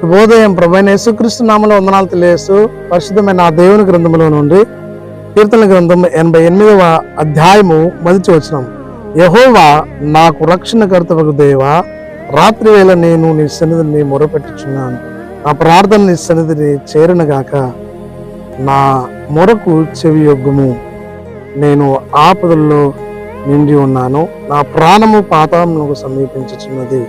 శుభోదయం ప్రభైన యేసుక్రీస్తు నామలో వందనాలు తెలియజేస్తూ పరిశుద్ధమైన ఆ దేవుని గ్రంథంలో నుండి కీర్తన గ్రంథం ఎనభై ఎనిమిదవ అధ్యాయము మొదటి వచనం. యహోవా నాకు రక్షణ కర్తవకు దేవ రాత్రి వేళ నేను నీ సన్నిధిని మొరపెట్టుచున్నాను. నా ప్రార్థన నీ సన్నిధిని చేరినగాక. నా మొరకు చెవి యొగ్గుము. నేను ఆపదల్లో నిండి ఉన్నాను. నా ప్రాణము పాతాళమునకు సమీపించుచున్నది.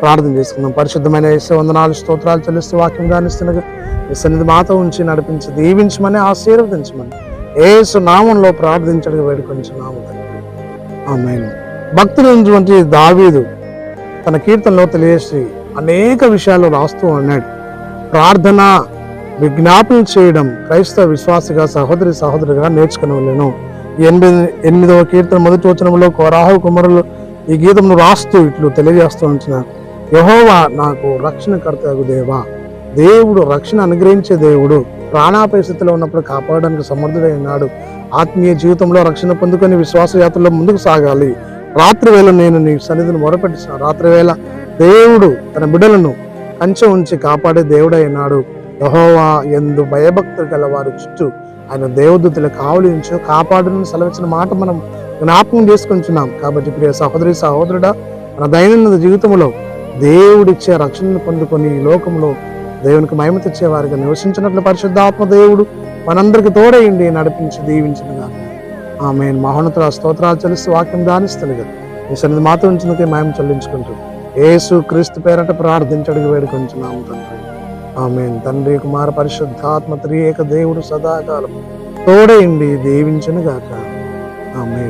ప్రార్థన చేసుకుందాం. పరిశుద్ధమైన యేసు వందనాలు స్తోత్రాలు చెల్లిస్తూ వాక్యం గానిస్తుండగా మీ సన్నిధి మాతో ఉంచి నడిపించి దీవించమని ఆశీర్వదించమని ఏసు నామంలో ప్రార్థించడానికి వేడుకొంచున్నాము ఆమె భక్తులైనటువంటి దావీదు తన కీర్తనలో తెలియజేసి అనేక విషయాలు రాస్తూ ఉన్నాడు. ప్రార్థన విజ్ఞాపన చేయడం క్రైస్తవ విశ్వాసగా సహోదరి సహోదరిగా నేర్చుకునవలేను. ఎనిమిది ఎనిమిదవ కీర్తన మొదటి వచనంలో కోరాహు కుమారులు ఈ గీతమును రాస్తూ ఇట్లు తెలియజేస్తూ ఉంటున్నారు. యహోవా నాకు రక్షణకర్తగు దేవా. దేవుడు రక్షణ అనుగ్రహించే దేవుడు. ప్రాణాపరిస్థితిలో ఉన్నప్పుడు కాపాడడానికి సమర్థుడై ఉన్నాడు. ఆత్మీయ జీవితంలో రక్షణ పొందుకొని విశ్వాస యాత్రలో ముందుకు సాగాలి. రాత్రి వేళ నేను నీ సన్నిధిని మొరపెట్టిన రాత్రి వేళ దేవుడు తన బిడ్డలను కంచె ఉంచి కాపాడే దేవుడై ఉన్నాడు. యహోవా ఎందు భయభక్తులు గల వారి చుట్టూ ఆయన దేవదూతలు కావలించు కాపాడును సెలవించిన మాట మనం జ్ఞాపకం చేసుకుంటున్నాం. కాబట్టి ప్రియ సహోదరి సహోదరుడా మన దైనందిన జీవితంలో దేవుడిచ్చే రక్షణను పొందుకొని ఈ లోకంలో దేవునికి మహిమ తెచ్చే వారిగా నివసించినట్లు పరిశుద్ధాత్మ దేవుడు మనందరికి తోడయండి నడిపించి దీవించినగా ఆమె మహోన్నతుల స్తోత్రాలు చెల్లిస్తూ వాక్యం దానిస్తుంది కదా. ఈ సన్నిధి మాతో ఉంచినకే మహిమ చెల్లించుకుంటూ ఏసు క్రీస్తు పేరట ప్రార్థించడికి వేడుకొంచున్నాము తండ్రి. ఆమె తండ్రి కుమార పరిశుద్ధాత్మ త్రియేక దేవుడు సదాకాలం తోడయండి దీవించను గాక ఆమె